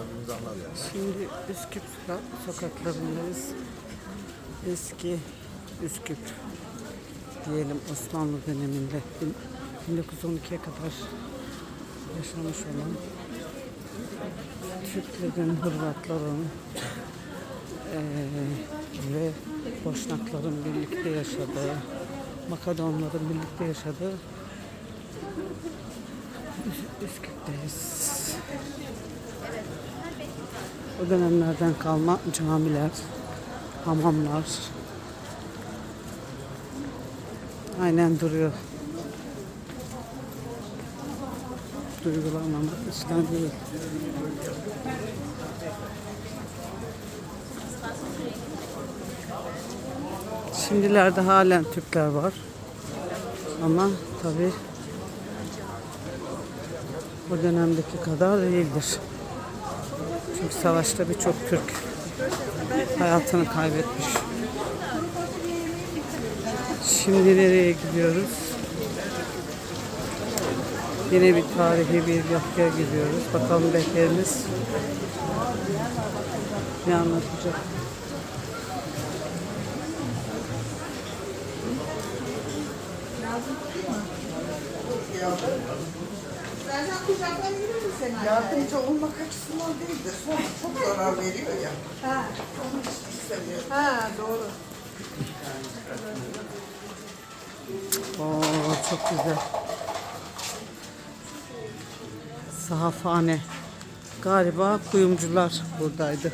Kalbimizi anlar yani. Şimdi Üsküp soka- sokaklarındayız. Eski Üsküp diyelim Osmanlı döneminde bin- 1912'ye kadar yaşamış olan Türklerin, Hırvatların eee, ve Boşnakların birlikte yaşadığı, Makedonların birlikte yaşadığı Üs- Üsküp'teyiz. O dönemlerden kalma camiler, hamamlar aynen duruyor. Duygulanmamak işten değil. Şimdilerde halen Türkler var. Ama tabii o dönemdeki kadar değildir. Çünkü savaşta birçok Türk hayatını kaybetmiş. Şimdi nereye gidiyoruz? Yine bir tarihi bir yapıya gidiyoruz. Bakalım rehberimiz ne anlatacak? Sercan kucaklayabilir misin seni? Yardımcı olmak açısından değil de sonra çok zarar veriyor ya. Ha. Onu hiç istemiyorum. ha doğru. Oo çok güzel. Sahafhane. Galiba kuyumcular buradaydı.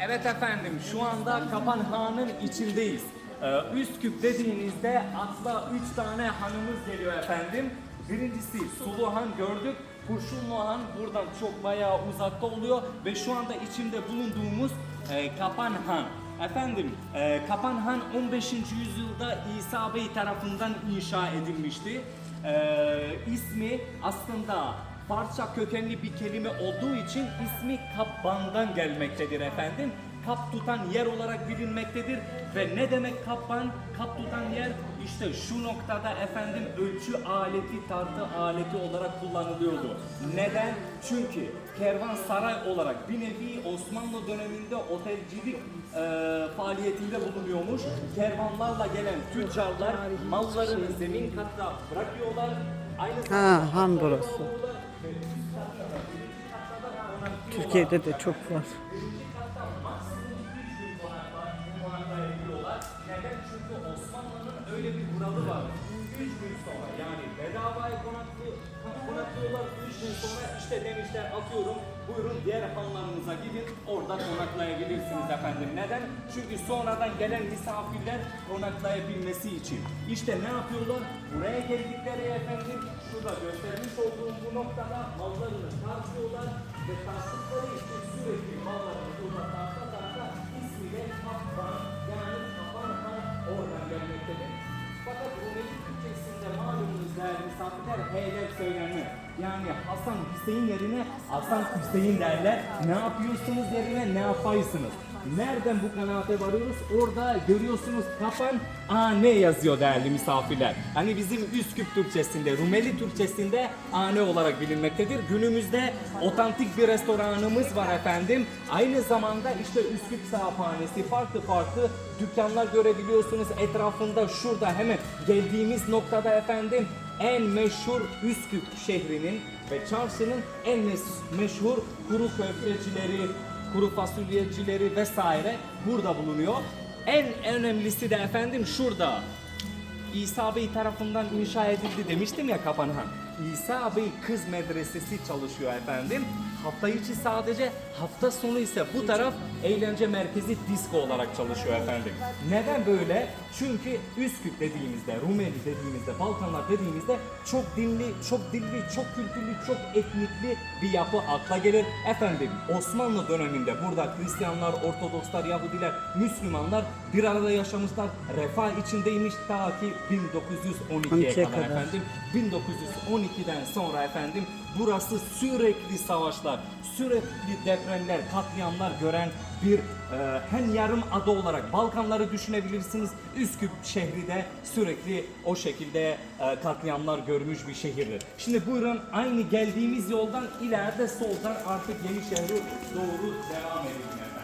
Evet efendim şu anda Kapanhan'ın içindeyiz. Ee, Üsküp dediğinizde akla üç tane hanımız geliyor efendim. Birincisi Suluhan gördük. Kurşunlu Han buradan çok bayağı uzakta oluyor ve şu anda içinde bulunduğumuz e, Kapanhan. Efendim e, Kapanhan 15. yüzyılda İsa Bey tarafından inşa edilmişti. E, ismi aslında Farsça kökenli bir kelime olduğu için ismi Kapban'dan gelmektedir efendim. Kap tutan yer olarak bilinmektedir ve ne demek kapban? Kap tutan yer işte şu noktada efendim ölçü aleti, tartı aleti olarak kullanılıyordu. Neden? Çünkü kervansaray olarak bir nevi Osmanlı döneminde otelcilik e, faaliyetinde bulunuyormuş. Kervanlarla gelen tüccarlar mallarını zemin katta bırakıyorlar. Aynı Ha han burası. Türkiye'de de çok var. Öyle bir kuralı var. 3 gün sonra yani bedavaya konaklı, konaklıyorlar 3 gün sonra işte demişler atıyorum buyurun diğer hanlarınıza gidin orada konaklayabilirsiniz efendim. Neden? Çünkü sonradan gelen misafirler konaklayabilmesi için. İşte ne yapıyorlar? Buraya geldikleri efendim şurada göstermiş olduğum bu noktada mallarını tartıyorlar ve tarttıkları için sürekli heyler söylenir. Yani Hasan Hüseyin yerine Hasan Hüseyin derler. Ne yapıyorsunuz yerine ne yapaysınız? Nereden bu kanaate varıyoruz? Orada görüyorsunuz kapan ane yazıyor değerli misafirler. Hani bizim Üsküp Türkçesinde, Rumeli Türkçesinde ane olarak bilinmektedir. Günümüzde otantik bir restoranımız var efendim. Aynı zamanda işte Üsküp Sahaphanesi farklı farklı dükkanlar görebiliyorsunuz etrafında şurada hemen geldiğimiz noktada efendim en meşhur Üsküp şehrinin ve çarşının en meşhur kuru köftecileri, kuru fasulyecileri vesaire burada bulunuyor. En önemlisi de efendim şurada. İsa Bey tarafından inşa edildi demiştim ya Kapanhan. İsa Bey Kız Medresesi çalışıyor efendim. Hafta içi sadece, hafta sonu ise bu taraf eğlence merkezi disco olarak çalışıyor efendim. Neden böyle? Çünkü Üsküp dediğimizde, Rumeli dediğimizde, Balkanlar dediğimizde çok dinli, çok dilli, çok kültürlü, çok etnikli bir yapı akla gelir. Efendim Osmanlı döneminde burada Hristiyanlar, Ortodokslar, Yahudiler, Müslümanlar bir arada yaşamışlar. Refah içindeymiş ta ki 1912'ye 12'ye kadar, kadar. efendim. 1912'den sonra efendim burası sürekli savaşlar, sürekli depremler, katliamlar gören bir e, hem yarım ada olarak Balkanları düşünebilirsiniz. Üsküp şehri de sürekli o şekilde e, katliamlar görmüş bir şehirdir. Şimdi buyurun aynı geldiğimiz yoldan ileride soldan artık yeni şehre doğru devam edelim.